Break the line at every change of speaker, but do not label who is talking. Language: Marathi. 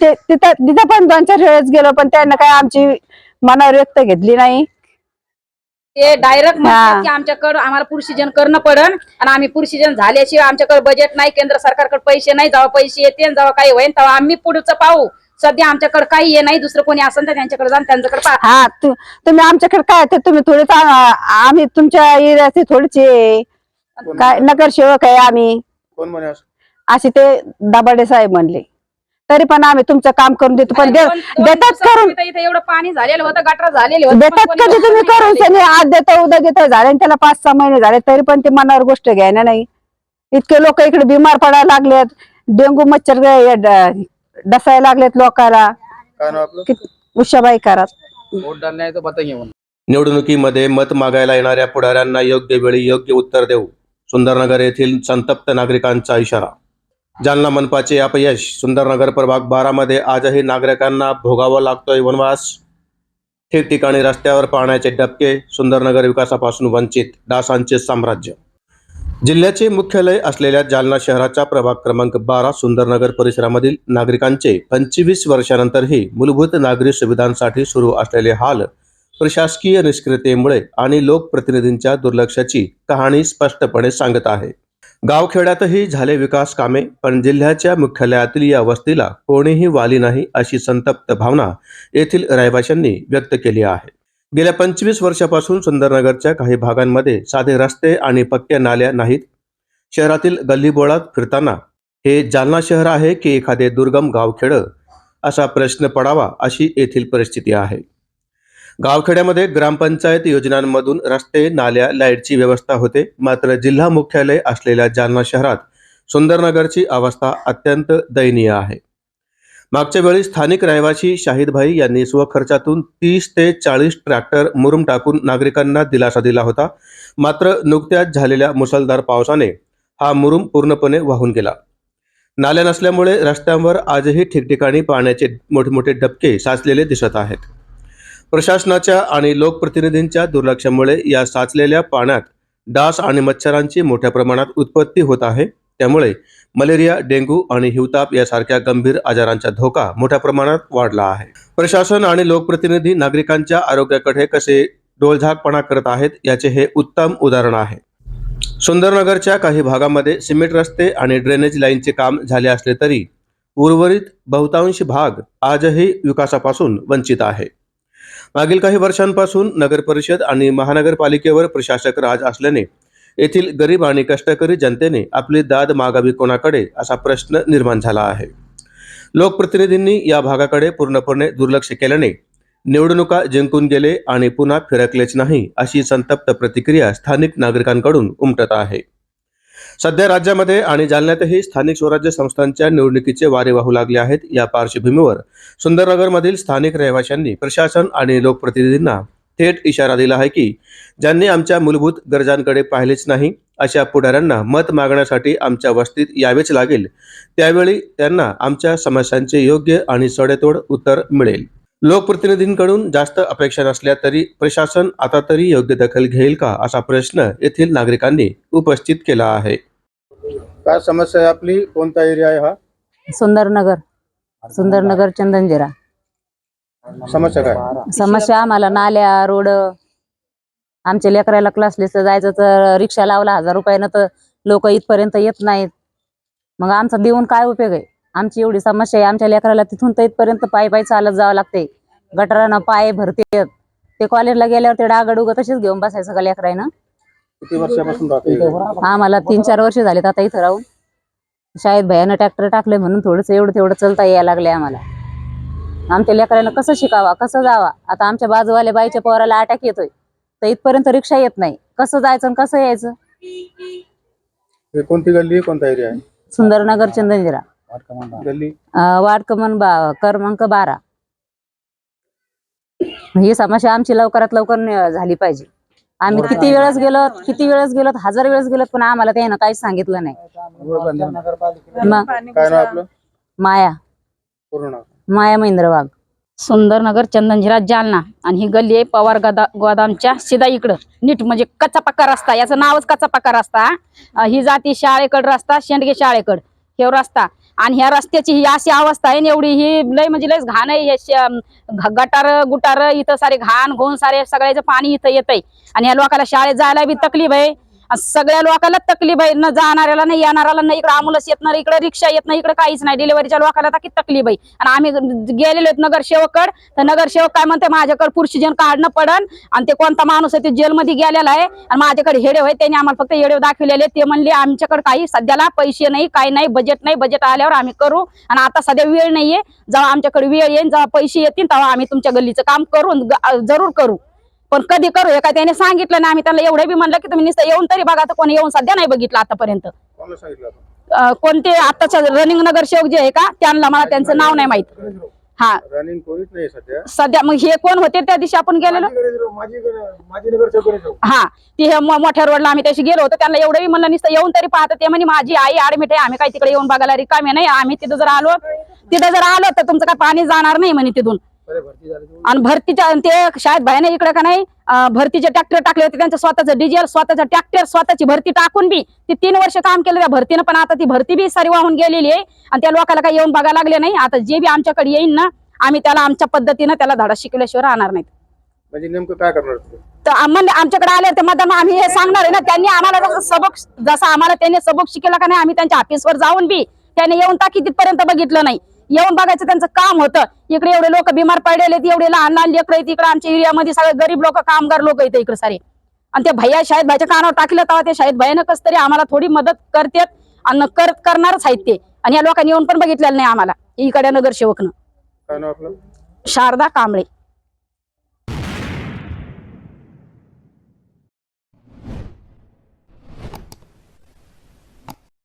ते तिथं तिथं पण दोन चार वेळेस गेलो पण त्यांना काय आमची मनावर व्यक्त घेतली नाही.
ते डायरेक्ट
हा.
की आमच्याकडं आम्हाला पुरुषीजन करणं पडन आणि आम्ही पुरुषीजन झाल्याशिवाय आमच्याकडे बजेट नाही केंद्र सरकारकडे पैसे नाही जेव्हा पैसे येते जेव्हा काही होईल तेव्हा आम्ही पुढचं पाहू. सध्या आमच्याकडे काही हे नाही दुसरं कोणी असेल तर त्यांच्याकडे जाऊन त्यांच्याकडे पहा.
हा तु- तुम्ही आमच्याकडे काय ते तुम्ही थोडेच आ- आम्ही तुमच्या एरियाचे थोडेचे काय नगरसेवक आहे आम्ही.
कोण म्हणे असं?
असे ते दाबाडे साहेब म्हणले. तरी पण आम्ही तुमचं काम करून देतो. पण दे- देतात करून.
इथे एवढं पाणी झालेलं होतं गटर झालेले होते पण
देतात
कोणी
कधी तुम्ही
लक्ष
करून
नाही
सनी आज देतो उद्या देतो झाले आणि त्याला पाच सहा महिने झाले तरी पण ते मनावर गोष्ट घ्यायला नाही. इतके लोक इकडे बिमार पडायला लागलेत डेंगू मच्छर ग- ड- डसायला लागलेत लोकांना
काय नाव आपलं?
कित- उषाबाई करा
वोट डालने आए तो बताइए म्हणून
निवडणुकीमध्ये मत मागायला येणाऱ्या पुढाऱ्यांना योग्य वेळी योग्य उत्तर देऊ. सुंदरनगर येथील संतप्त नागरिकांचा इशारा. जालना मनपाचे अपयश सुंदरनगर प्रभाग बारामध्ये आजही नागरिकांना भोगावा लागतोय वनवास. ठिकठिकाणी रस्त्यावर पाण्याचे डबके सुंदरनगर विकासापासून वंचित डासांचे साम्राज्य. जिल्ह्याचे मुख्यालय असलेल्या जालना शहराच्या प्रभाग क्रमांक बारा सुंदरनगर परिसरामधील नागरिकांचे पंचवीस वर्षानंतरही मूलभूत नागरी सुविधांसाठी सुरू असलेले हाल प्रशासकीय निष्क्रियतेमुळे आणि लोकप्रतिनिधींच्या दुर्लक्षाची कहाणी स्पष्टपणे सांगत आहे. गावखेड्यातही झाले विकास कामे पण जिल्ह्याच्या मुख्यालयातील या वस्तीला कोणीही वाली नाही अशी संतप्त भावना येथील रहिवाशांनी व्यक्त केली आहे. गेल्या पंचवीस वर्षापासून सुंदरनगरच्या काही भागांमध्ये साधे रस्ते आणि पक्क्या नाल्या नाहीत. शहरातील गल्लीबोळात फिरताना हे जालना शहर आहे की एखादे दुर्गम गावखेडं? असा प्रश्न पडावा अशी येथील परिस्थिती आहे. गावखेड्यामध्ये ग्रामपंचायत योजनांमधून रस्ते नाल्या लाईटची व्यवस्था होते. मात्र जिल्हा मुख्यालय असलेल्या जालना शहरात सुंदरनगरची अवस्था अत्यंत दयनीय आहे. मागच्या वेळी स्थानिक रहिवासी शाहिदभाई यांनी स्वखर्चातून तीस ते चाळीस ट्रॅक्टर मुरुम टाकून नागरिकांना दिलासा दिला होता. मात्र नुकत्याच झालेल्या मुसळधार पावसाने हा मुरुम पूर्णपणे वाहून गेला. नाल्या नसल्यामुळे रस्त्यांवर आजही ठिकठिकाणी पाण्याचे मोठमोठे डबके साचलेले दिसत आहेत. प्रशासनाच्या आणि लोकप्रतिनिधींच्या दुर्लक्षामुळे या साचलेल्या पाण्यात डास आणि मच्छरांची मोठ्या प्रमाणात उत्पत्ती होत आहे. त्यामुळे मलेरिया डेंग्यू आणि हिवताप यासारख्या गंभीर आजारांचा धोका मोठ्या प्रमाणात वाढला आहे. प्रशासन आणि लोकप्रतिनिधी नागरिकांच्या आरोग्याकडे कसे डोलझाकपणा करत आहेत याचे हे उत्तम उदाहरण आहे. सुंदरनगरच्या काही भागामध्ये सिमेंट रस्ते आणि ड्रेनेज लाईनचे काम झाले असले तरी उर्वरित बहुतांश भाग आजही विकासापासून वंचित आहे. मागील काही वर्षांपासून नगर परिषद आणि महानगरपालिकेवर प्रशासक राज असल्याने येथील गरीब आणि कष्टकरी जनतेने आपली दाद मागावी कोणाकडे असा प्रश्न निर्माण झाला आहे. लोकप्रतिनिधींनी या भागाकडे पूर्णपणे दुर्लक्ष केल्याने निवडणुका जिंकून गेले आणि पुन्हा फिरकलेच नाही अशी संतप्त प्रतिक्रिया स्थानिक नागरिकांकडून उमटत आहे. सध्या राज्यामध्ये आणि जालन्यातही स्थानिक स्वराज्य संस्थांच्या निवडणुकीचे वारे वाहू लागले आहेत. या पार्श्वभूमीवर सुंदरनगरमधील स्थानिक रहिवाशांनी प्रशासन आणि लोकप्रतिनिधींना थेट इशारा दिला आहे की ज्यांनी आमच्या मूलभूत गरजांकडे पाहिलेच नाही अशा पुढाऱ्यांना मत मागण्यासाठी आमच्या वस्तीत यावेच लागेल. त्यावेळी त्यांना आमच्या समस्यांचे योग्य आणि सडेतोड उत्तर मिळेल. लोकप्रतिनिधींकडून जास्त अपेक्षा नसल्या तरी प्रशासन आता तरी योग्य दखल घेईल का असा प्रश्न येथील नागरिकांनी उपस्थित केला आहे.
काय समस्या आहे आपली? कोणता एरिया आहे हा?
सुंदरनगर. सुंदरनगर चंदनजिरा.
समस्या काय?
समस्या आम्हाला नाल्या रोड. आमच्या लेकराला क्लासलेस जायचं तर रिक्षा लावला हजार रुपयानं तर लोक इथपर्यंत येत नाहीत. मग आमचा देऊन काय उपयोग आहे? आमची एवढी समस्या आहे. आमच्या लेकराला तिथून तर इथपर्यंत पायी पायी चालत जावं लागते. गटारानं पाय भरते ते कॉलेजला गेल्यावर ते डागड उगं तशीच घेऊन बसायचं का लेकरानं
किती वर्षापासून राहते
आम्हाला तीन चार वर्ष झालेत आता इथं राहून. शाळेत भयानं ट्रॅक्टर टाकले म्हणून थोडंसं एवढं तेवढं चलता यायला लागले आम्हाला. आमच्या लेकरांना कसं शिकावा कसं जावा? आता आमच्या बाजूवाल्या बाईच्या पोराला अटॅक येतोय. तर इथपर्यंत रिक्षा येत नाही. कसं जायचं आणि कसं यायचं?
हे कोणती गल्ली आहे, कोणता एरिया आहे?
सुंदरनगर चंदनजिरा
गल्ली?
अं, वार्ड क्रमांक बा क्रमांक बारा. ही समस्या आमची लवकरात लवकर नि- झाली पाहिजे. आम्ही किती वेळेस गेलो किती वेळेस गेलो हजार वेळेस गेलो पण आम्हाला त्यानं काहीच सांगितलं नाही. मग
काय नाव आपलं?
माया.
पूर्ण नाव.
माया महेंद्र वाघ
सुंदरनगर चंदनजिरा जालना. आणि ही गल्ली आहे पवार गदा गोदामच्या सीधा इकडं. नीट म्हणजे कच्चा पक्का रस्ता. याचं नावच कच्चा पक्का रस्ता अं, ही जाती शाळेकड रस्ता शेंडगे शाळेकड. हे रस्ता. आणि ह्या रस्त्याची ही अशी अवस्था आहे आणि एवढी ही लय म्हणजे लयच घाण आहे. हे गटार गुटार इथं सारे घाण घोण सारे सगळ्याचं पाणी इथं येत आहे आणि ह्या लोकांना शाळेत जायला बी तकलीफ आहे. सगळ्या लोकांना तकलीफ आहे. न जाणाऱ्याला नाही येणाऱ्याला नाही इकडे अँब्युलन्स येत नाही इकडे रिक्षा येत नाही इकडे काहीच नाही. डिलिव्हरीच्या लोकांना तर किती तकलीफ आहे. आणि आम्ही गेलेलो आहेत नगरसेवककड तर नगरसेवक काय म्हणते माझ्याकडे पुरुषजन काढणं पडन आणि ते कोणता माणूस आहे ते जेलमध्ये गेलेला आहे आणि माझ्याकडे हेडे होय त्यांनी आम्हाला फक्त हेडे दाखवलेले ते म्हणले आमच्याकडे काही सध्याला पैसे नाही काही नाही बजेट नाही. बजेट आल्यावर आम्ही करू आणि आता सध्या वेळ नाहीये. जेव्हा आमच्याकडे वेळ येईल जेव्हा पैसे येतील तेव्हा आम्ही तुमच्या गल्लीचं काम करून जरूर करू. पण कधी करू हे काय त्याने सांगितलं नाही आम्ही त्यांना एवढे बी म्हणलं की तुम्ही नुसतं येऊन तरी बघा तर कोणी येऊन सध्या नाही बघितलं आतापर्यंत.
कोणाला सांगितलं आपण?
अं, कोणते आताच्या रनिंग नगरसेवक जे आहे का त्यांना मला त्यांचं नाव नाही माहीत. हा.
रनिंग कोणीच नाही सध्या.
सध्या मग हे कोण होते त्या दिवशी आपण गेलेलो? हा. ती हे मो- मोठ्या रोडला आम्ही त्याशी गेलो होतो त्यांना एवढं बी म्हणलं नुसतं येऊन तरी पाहतं ते म्हणे माझी आई ऍडमिट आहे आम्ही काय तिकडे येऊन बघायला रिकामे नाही आम्ही तिथं जर आलो तिथं जर आलो तर तुमचं काय पाणी जाणार नाही म्हणे तिथून. आणि भरतीच्या ते शाळेत बाहेर इकडे का नाही भरतीचे ट्रॅक्टर टाकले होते त्यांचं स्वतःचं डिझेल स्वतःचं ट्रॅक्टर स्वतःची भरती टाकून बी ती तीन वर्ष काम केलं त्या भरतीनं पण आता ती भरती बी सारी वाहून गेलेली आहे. आणि त्या लोकांना काही येऊन बघायला लागले नाही. आता जे बी आमच्याकडे येईल ना आम्ही त्याला आमच्या पद्धतीनं त्याला धडा शिकवल्याशिवाय राहणार नाही
म्हणजे नेमकं काय करणार
तर म्हणजे आमच्याकडे आले ते मतदान आम्ही हे सांगणार आहे ना त्यांनी आम्हाला जसं सबक जसं आम्हाला त्यांनी सबक शिकवला का नाही आम्ही त्यांच्या ऑफिसवर जाऊन बी त्यांनी येऊन ताकी तिथपर्यंत बघितलं नाही. येऊन बघायचं त्यांचं काम होतं. इकडे एवढे लोक बिमार पडलेले एवढे लहान लहान लेकर इकडे आमच्या एरियामध्ये सगळे गरीब लोक कामगार लोक आहेत इकडे सारे. आणि ते भैया शाळेत भाईच्या कानावर टाकलं तेव्हा ते शाळेत भयानं कस तरी आम्हाला थोडी मदत करतात आणि कर करणारच आहेत ते. आणि या लोकांनी येऊन पण बघितलेलं नाही आम्हाला. इकडे नगरसेवकनं. शारदा कांबळे.